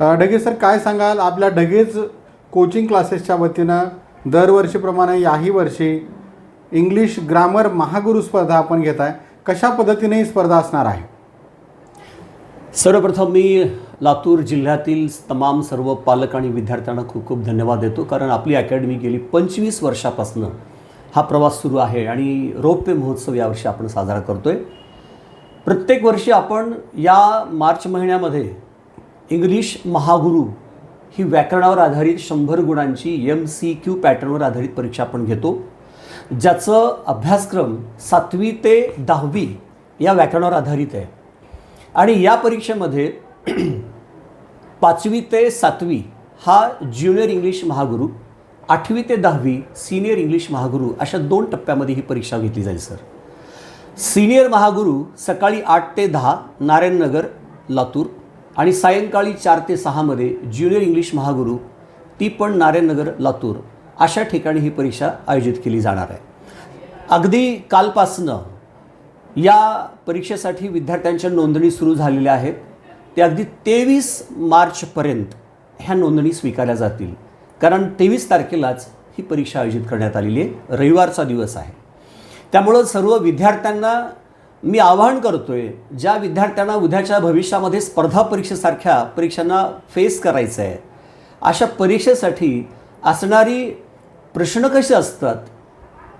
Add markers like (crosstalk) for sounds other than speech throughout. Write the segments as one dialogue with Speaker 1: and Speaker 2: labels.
Speaker 1: Dhage sir काय सांगाल? आपल्या ढगेज कोचिंग क्लासेसच्या वतीनं दरवर्षीप्रमाणे याही वर्षी इंग्लिश ग्रामर महागुरु स्पर्धा आपण घेत आहे. कशा पद्धतीने ही स्पर्धा असणार आहे?
Speaker 2: सर्वप्रथम मी लातूर जिल्ह्यातील तमाम सर्व पालक आणि विद्यार्थ्यांना खूप खूप धन्यवाद देतो कारण आपली अकॅडमी गेली पंचवीस वर्षापासून हा प्रवास सुरू आहे आणि रौप्य महोत्सव यावर्षी आपण साजरा करतो आहे प्रत्येक वर्षी आपण या मार्च महिन्यामध्ये इंग्लिश महागुरू ही व्याकरणावर आधारित शंभर गुणांची एम सी क्यू पॅटर्नवर आधारित परीक्षा आपण घेतो. ज्याचं अभ्यासक्रम सातवी ते दहावी या व्याकरणावर आधारित आहे. आणि या परीक्षेमध्ये (clears throat) पाचवी ते सातवी हा ज्युनियर इंग्लिश महागुरू आठवी ते दहावी सिनियर इंग्लिश महागुरू अशा दोन टप्प्यामध्ये ही परीक्षा घेतली जाईल सर. सिनियर महागुरू सकाळी आठ ते दहा नारायणनगर लातूर. आणि सायंकाळी चार ते सहामध्ये ज्युनियर इंग्लिश महागुरू ती पण नारायणनगर लातूर अशा ठिकाणी ही परीक्षा आयोजित केली जाणार आहे. अगदी कालपासनं या परीक्षेसाठी विद्यार्थ्यांच्या नोंदणी सुरू झालेल्या आहेत. ते अगदी तेवीस मार्चपर्यंत ह्या नोंदणी स्वीकारल्या जातील. कारण तेवीस तारखेलाच ही परीक्षा आयोजित करण्यात आलेली आहे. रविवारचा दिवस आहे. त्यामुळं सर्व विद्यार्थ्यांना मी आवाहन करतोय ज्या विद्यार्थ्यांना उद्याच्या भविष्यामध्ये स्पर्धा परीक्षेसारख्या परीक्षांना फेस करायचं आहे अशा परीक्षेसाठी असणारी प्रश्न कसे असतात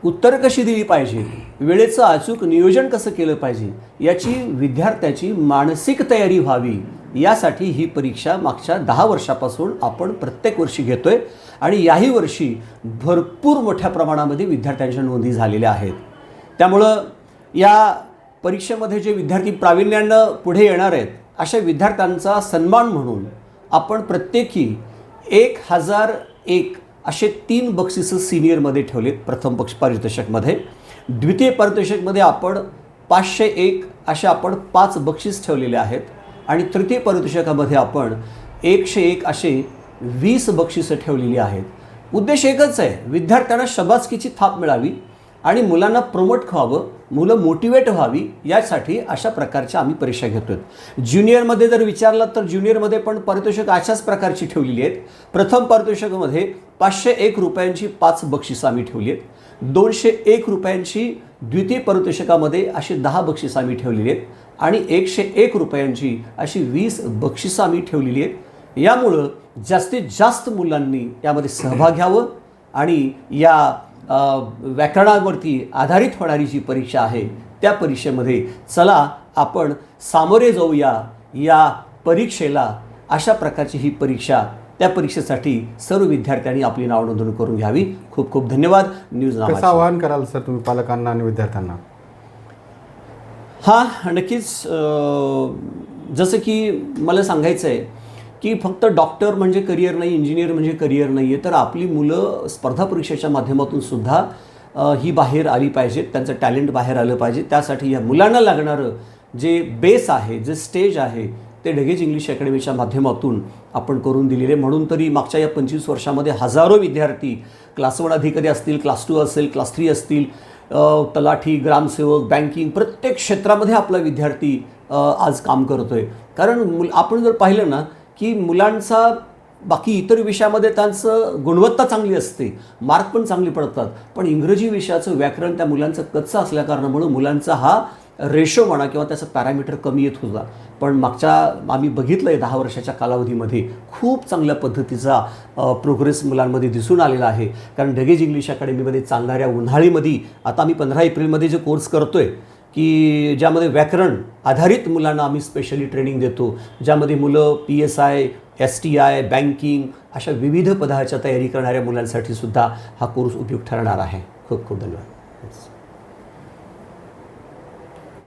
Speaker 2: उत्तर कशी दिली पाहिजे वेळेचं अचूक नियोजन कसं केलं पाहिजे याची विद्यार्थ्याची मानसिक तयारी व्हावी यासाठी ही परीक्षा मागच्या दहा वर्षापासून आपण प्रत्येक वर्षी घेतो आहे आणि याही वर्षी भरपूर मोठ्या प्रमाणामध्ये विद्यार्थ्यांच्या नोंदी झालेल्या आहेत. त्यामुळं या परीक्षेमध्ये जे विद्यार्थी प्रावीण्यानं पुढे येणार आहेत अशा विद्यार्थ्यांचा सन्मान म्हणून आपण प्रत्येकी एक हजार एक असे तीन बक्षिसं सिनियरमध्ये ठेवलेत प्रथम पक्ष पारितोषिकमध्ये द्वितीय पारितोषिकमध्ये आपण पाचशे एक असे आपण पाच बक्षीस ठेवलेले आहेत आणि तृतीय पारितोषिकामध्ये आपण एकशे एक असे वीस बक्षिसं ठेवलेली आहेत. उद्देश एकच आहे विद्यार्थ्यांना शबासकीची थाप मिळावी. आणि मुलांना प्रमोट व्हावं मुलं मोटिवेट व्हावी यासाठी अशा प्रकारच्या आम्ही परीक्षा घेतो आहेत ज्युनियरमध्ये जर विचारलं तर ज्युनियरमध्ये पण पारितोषिक अशाच प्रकारची ठेवलेली आहेत. प्रथम पारितोषिकामध्ये पाचशे एक रुपयांची पाच बक्षिसं आम्ही ठेवली आहेत. दोनशे एक रुपयांची द्वितीय पारितोषिकामध्ये अशी दहा बक्षिसं आम्ही ठेवलेली आहेत. आणि एकशे एक रुपयांची अशी वीस बक्षिसं आम्ही ठेवलेली आहेत. यामुळं जास्तीत जास्त मुलांनी यामध्ये सहभाग घ्यावं आणि या व्याकरणावरती आधारित होणारी जी परीक्षा आहे त्या परीक्षेमध्ये चला आपण सामोरे जाऊया या परीक्षेला. अशा प्रकारची ही परीक्षा त्या परीक्षेसाठी सर्व विद्यार्थ्यांनी आपली नाव नोंदणी करून घ्यावी. खूप खूप धन्यवाद. न्यूज
Speaker 1: कसं आवाहन कराल सर तुम्ही पालकांना आणि विद्यार्थ्यांना?
Speaker 2: हा नक्कीच जसं की मला सांगायचं आहे की फक्त डॉक्टर म्हणजे करिअर नाही इंजिनियर म्हणजे करिअर नाही आहे तर आपली मुलं स्पर्धा परीक्षेच्या माध्यमातून सुद्धा ही बाहेर आली पाहिजेत त्यांचं टॅलेंट बाहेर आलं पाहिजे. त्यासाठी या मुलांना लागणारं जे बेस आहे जे स्टेज आहे ते ढगेज इंग्लिश अकॅडमीच्या माध्यमातून आपण करून दिलेले. म्हणून तरी मागच्या या पंचवीस वर्षामध्ये हजारो विद्यार्थी क्लास वन अधिकारी असतील क्लास टू असेल क्लास थ्री असतील तलाठी ग्रामसेवक बँकिंग प्रत्येक क्षेत्रामध्ये आपला विद्यार्थी आज काम करतो आहे कारण मुल आपण जर पाहिलं ना की मुलांचा बाकी इतर विषयामध्ये त्यांचं गुणवत्ता चांगली असते मार्क पण चांगले पडतात. पण इंग्रजी विषयाचं व्याकरण त्या मुलांचं कच्चं असल्याकारणामुळं मुलांचा हा रेशो म्हणा किंवा त्याचं पॅरामीटर कमी येत होता. पण मागच्या आम्ही बघितलं आहे दहा वर्षाच्या कालावधीमध्ये खूप चांगल्या पद्धतीचा प्रोग्रेस मुलांमध्ये दिसून आलेला आहे. कारण ढगेज इंग्लिश अकॅडमीमध्ये चालणाऱ्या उन्हाळीमध्ये आता आम्ही पंधरा एप्रिलमध्ये जे कोर्स करतो आहे की ज्यामध्ये व्याकरण आधारित मुलांना आम्ही स्पेशली ट्रेनिंग देतो. ज्यामध्ये मुलं P S I S T I banking अशा विविध पदाच्या तयारी करणाऱ्या मुलांसाठी सुद्धा हा कोर्स उपयुक्त ठरणार आहे. खूप खूप धन्यवाद.